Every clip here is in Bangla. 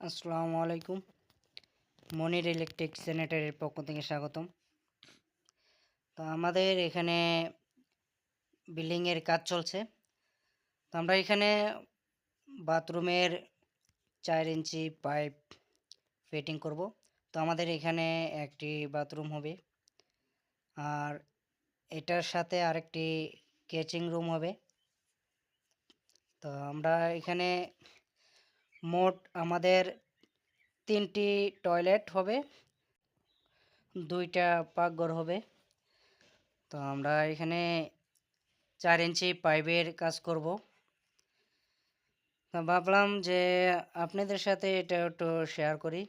আসসালামু আলাইকুম। মনির ইলেকট্রিক স্যানিটারির পক্ষ থেকে স্বাগতম। তো আমাদের এখানে বিল্ডিংয়ের কাজ চলছে। তো আমরা এখানে বাথরুমের চার ইঞ্চি পাইপ ফিটিং করব। তো আমাদের এখানে একটি বাথরুম হবে। আর এটার সাথে আরেকটি কেচিং রুম হবে। তো আমরা এখানে মোট আমাদের তিনটি টয়লেট হবে, দুইটা পাকঘর হবে। তো আমরা এখানে চার ইঞ্চি পাইপের কাজ করব। ভাবলাম যে আপনাদের সাথে এটা একটু শেয়ার করি।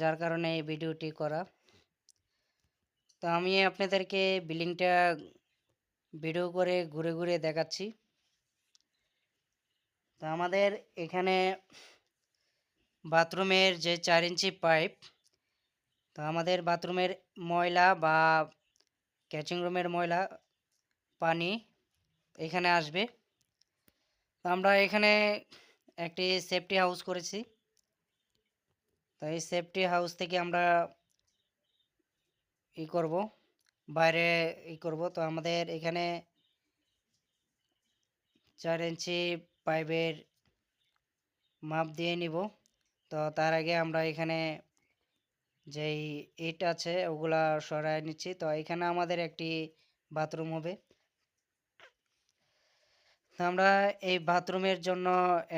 যার কারণে এই ভিডিওটি করা। তো আমি আপনাদেরকে বিল্ডিংটা ভিডিও করে ঘুরে ঘুরে দেখাচ্ছি। তো আমাদের এখানে বাথরুমের যে চার ইঞ্চি পাইপ, তো আমাদের বাথরুমের ময়লা বা ক্যাচিং রুমের ময়লা, পানি এখানে আসবে। তো আমরা এখানে একটি সেফটি হাউস করেছি। তো এই সেফটি হাউস থেকে আমরা ই করব, বাইরে ই করব। তো আমাদের এখানে চার ইঞ্চি পাইপের মাপ দিয়ে নিব। তো তার আগে আমরা এখানে যেই ইট আছে ওগুলা সরাই নিচ্ছি। তো এখানে আমাদের একটি বাথরুম হবে। আমরা এই বাথরুমের জন্য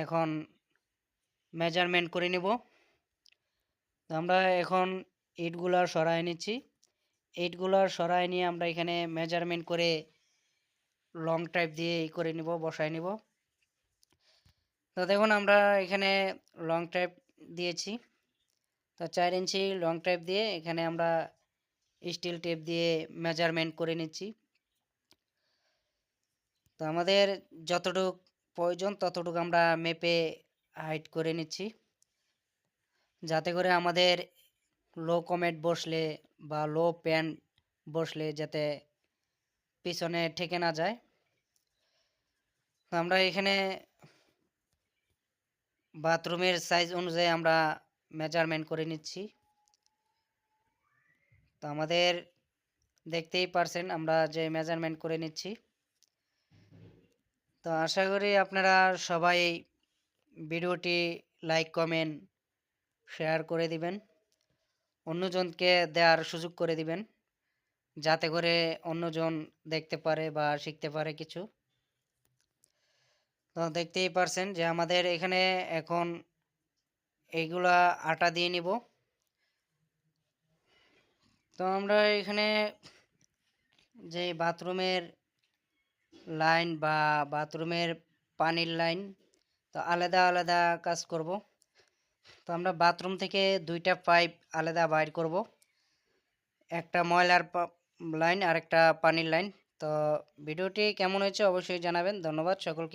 এখন মেজারমেন্ট করে নিব। আমরা এখন ইটগুলা সরাই নিচ্ছি। ইটগুলা সরাই নিয়ে আমরা এখানে মেজারমেন্ট করে লং টাইপ দিয়ে করে নিব বসাই নিব। তো দেখুন আমরা এখানে লং টাইপ দিয়েছি। তো চার ইঞ্চি লং টাইপ দিয়ে এখানে আমরা স্টিল টেপ দিয়ে মেজারমেন্ট করে নিচ্ছি। তো আমাদের যতটুক প্রয়োজন ততটুকু আমরা মেপে হাইট করে নিচ্ছি। যাতে করে আমাদের লো কমেট বসলে বা লো প্যান বসলে যাতে পিছনে ঠেকে না যায়। তো আমরা এখানে বাথরুমের সাইজ অনুযায়ী আমরা মেজারমেন্ট করে নিচ্ছি। তো আমাদের দেখতেই পারছেন আমরা যে মেজারমেন্ট করে নিচ্ছি। তো আশা করি আপনারা সবাই ভিডিওটি লাইক, কমেন্ট, শেয়ার করে দিবেন। অন্যজনকে দেওয়ার সুযোগ করে দিবেন। যাতে করে অন্যজন দেখতে পারে বা শিখতে পারে কিছু। তো দেখতেই পারছেন যে আমাদের এখানে এখন এইগুলা আটা দিয়ে নিব। তো আমরা এখানে যে বাথরুমের লাইন বা বাথরুমের পানির লাইন, তো আলাদা আলাদা কাজ করব। তো আমরা বাথরুম থেকে দুইটা পাইপ আলাদা বাইর করব। একটা ময়লার লাইন আর একটা পানির লাইন। তো ভিডিওটি কেমন হয়েছে অবশ্যই জানাবেন। ধন্যবাদ সকলকে।